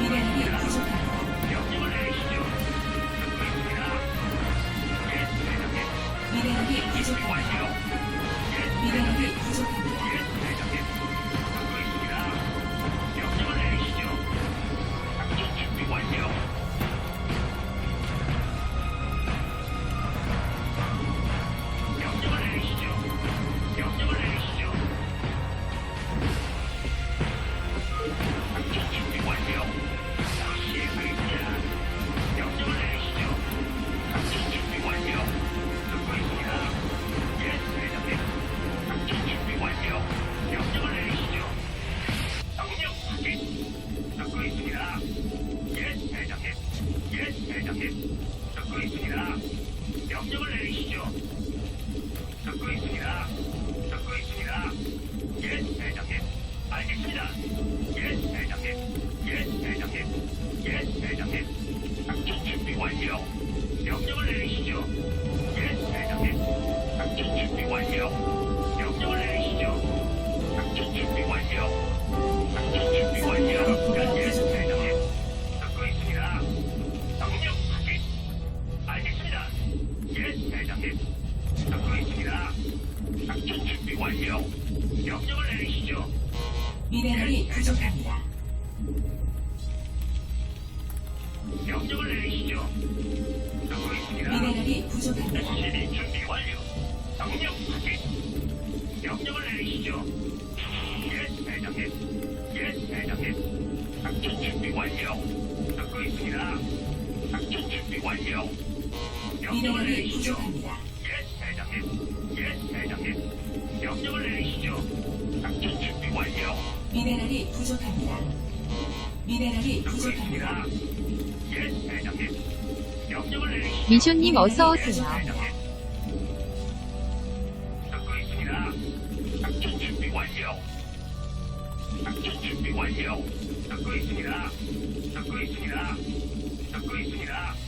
一点一点 명령을 내리시죠. 듣고 있습니다. 대기. 듣고 있습니다. 예, 예, 명령을 내리시죠. 예, 대장님. 영영을 내리시죠. 미네랄이 부족합니다. 미네랄이 부족합니다. 예, 대장님. 명령을 내리시죠. 미션님 어서 예, 오세요. 닦고 있습니다. 준비 완료. 닦고 있습니다. 닦고 있습니다. 닦고 있습니다.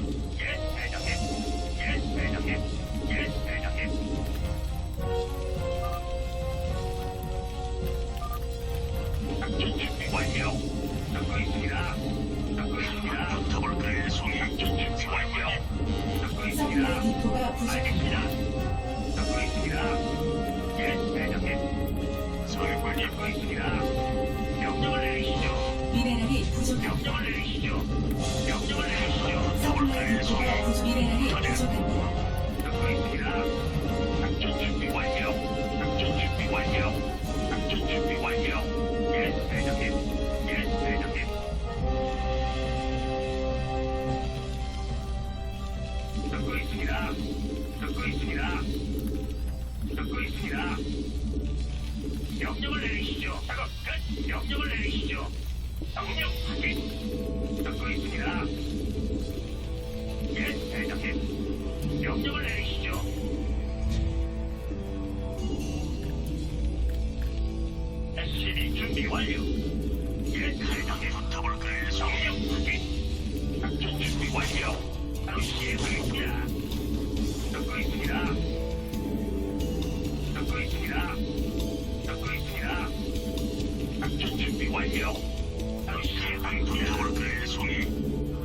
한편 타워카의 손이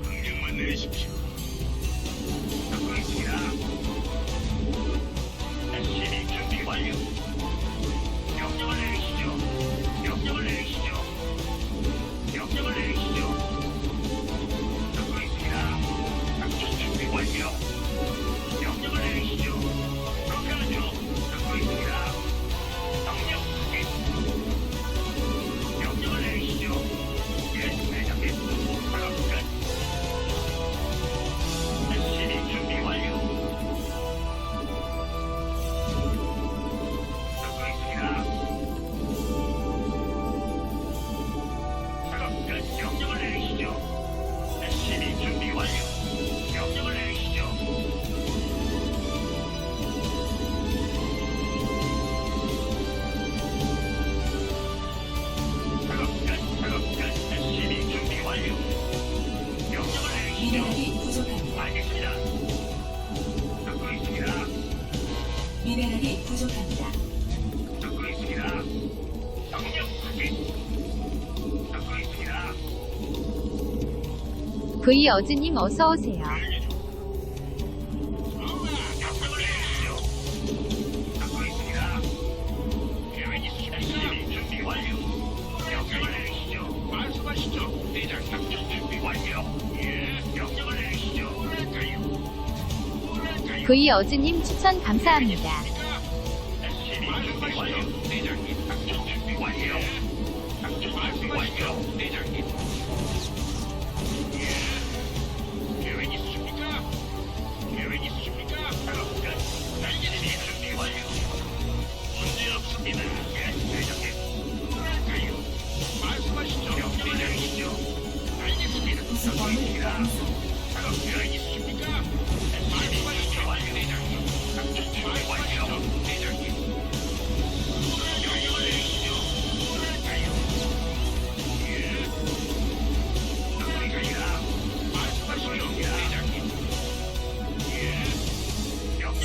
강력만 내리십시오. 죠. 뭐랄까요? 뭐랄까요? V 어즈님 추천 감사합니다.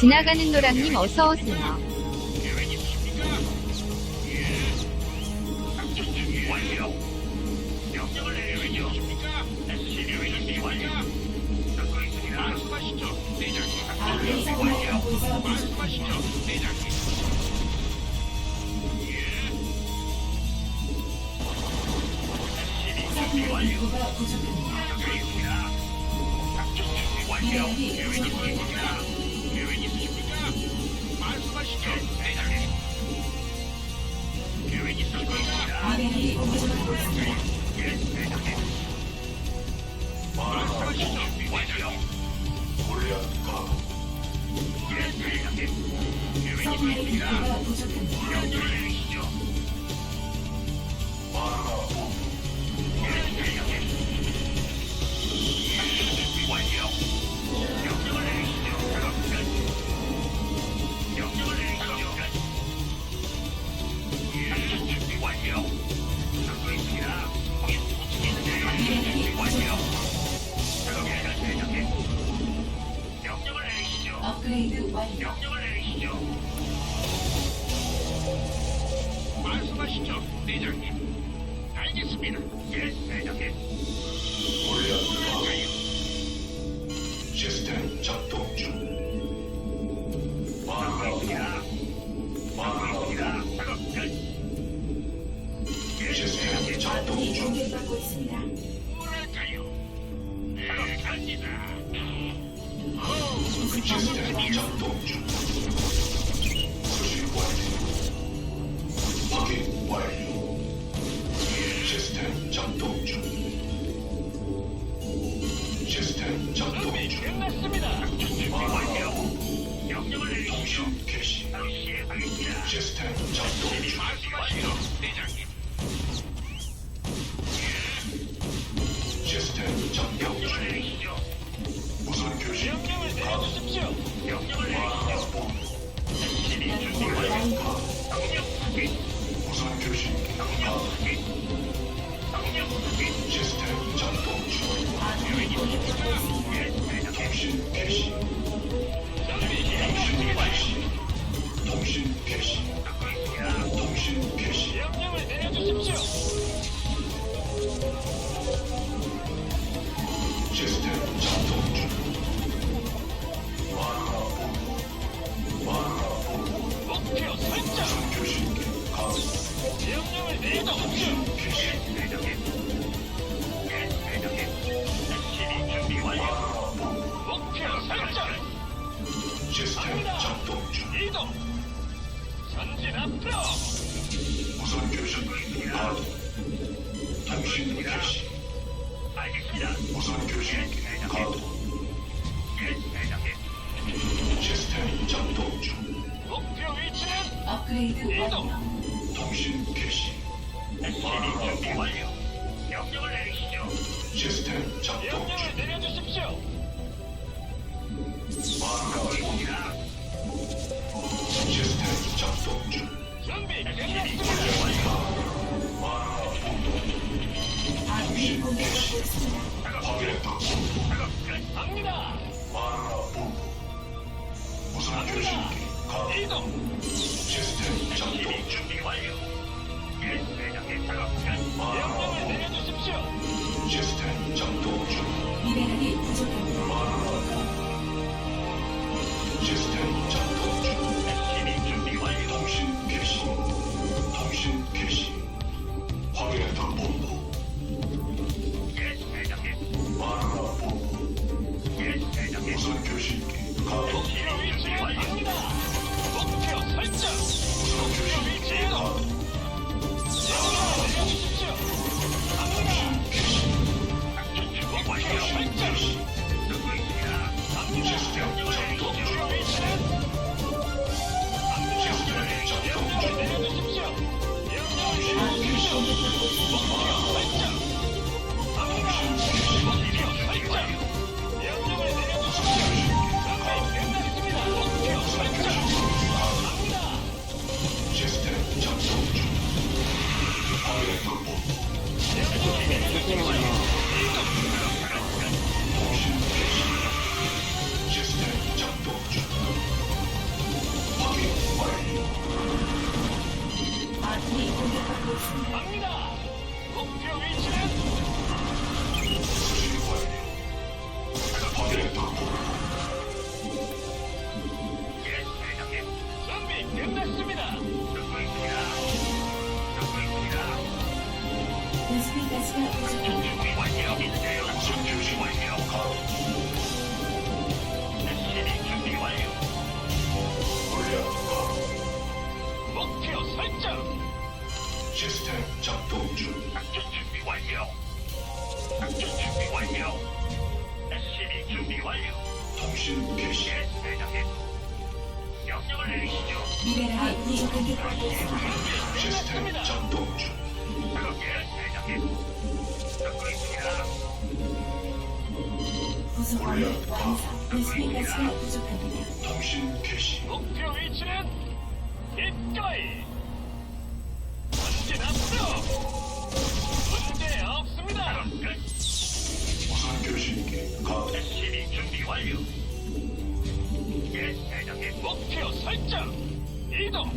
지나가는 노랑님 어서 오세요. 계획 있으십니까? 예. 작전 준비 완료. 업그레이드 완료. 말씀하시죠, 대장님. 알겠습니다. 예, 대장님. 뭐랄까요? 시스템 작동 중. 듣고 있습니다. 작업 끝. 예, 시스템 대장님. 작동 아군이 중. 공격받고 있습니다. 뭐랄까요? 작업 갑니다. 시스템 작동 중. 수신 완료. 완료. 시스템 작동 중. 시스템 작동 중. 끝났습니다. 준비 완료. 명령을 내리시죠. 통신 개시. 시행하겠습니다. 시스템 작동 중. 말씀하시죠, 대장님. 시스템 작동 명령을 중. 내리시죠. 무선 교신 명령을 내려주십시오. 명령을 내리시죠. 준비 완료. 명령 확인. 확인. 명령 확인. 시스템 작동 중. 있습니다. 예, 대장님. 통신 시스템 작동 중. 이동. 전진 앞으로. 무선 교신기 가동. 통신 개시. 알겠습니다. 무선 교신기 가동. 예, 대장님. 시스템 작동 중. 목표 위치는 업그레이드 완료. 통신 개시. SCV 준비 완료. 명령을 내리시죠. 시스템 작동 명령을 중. 내려 아군이 공격받고 있습니다. 갑니다. 가동. 이동. 시스템 작동 준비 완료. 작동 중. 작전 준비 완료. 작전 준비 완료. SCB 준비 완료. 통신 개시. 예, 대장님. 명령을 내리시죠. 미네랄이 부족합니다. 시스템 작동 중. 예, 대장님. 듣고 있습니다. 부속건물 완성. 가스가 부족합니다. 통신 개시. 목표 위치는 이거이. SCB 준비 완료. 예, 대장님. 목표 설정. 이동.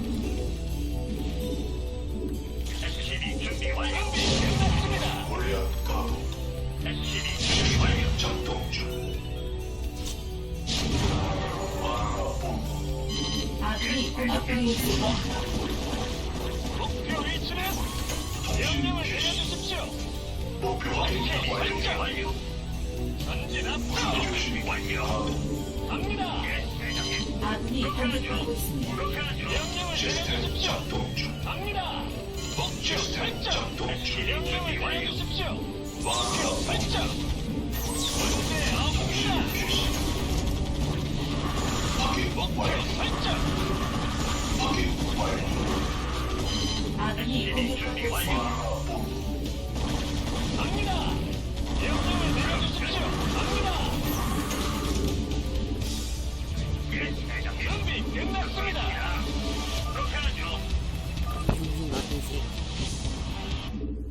SCB 준비 완료. 준비 끝났습니다. 골리앗 가동. SCB 준비 완료. 작동 중. 마누라 본부. 아군이 공격받고 있습니다. 목표 위치는 통신 명령을 개시. 내려주십시오. 목표 확인 완료. 앞으로 교신기 완료. 갑니다. 아군이 공격받고 있습니다. 명령을 시스템 내려주십시오. 작동 중. 갑니다. 목표 시스템. 작동 중. 명령을 내려주십시오. 목표 설정.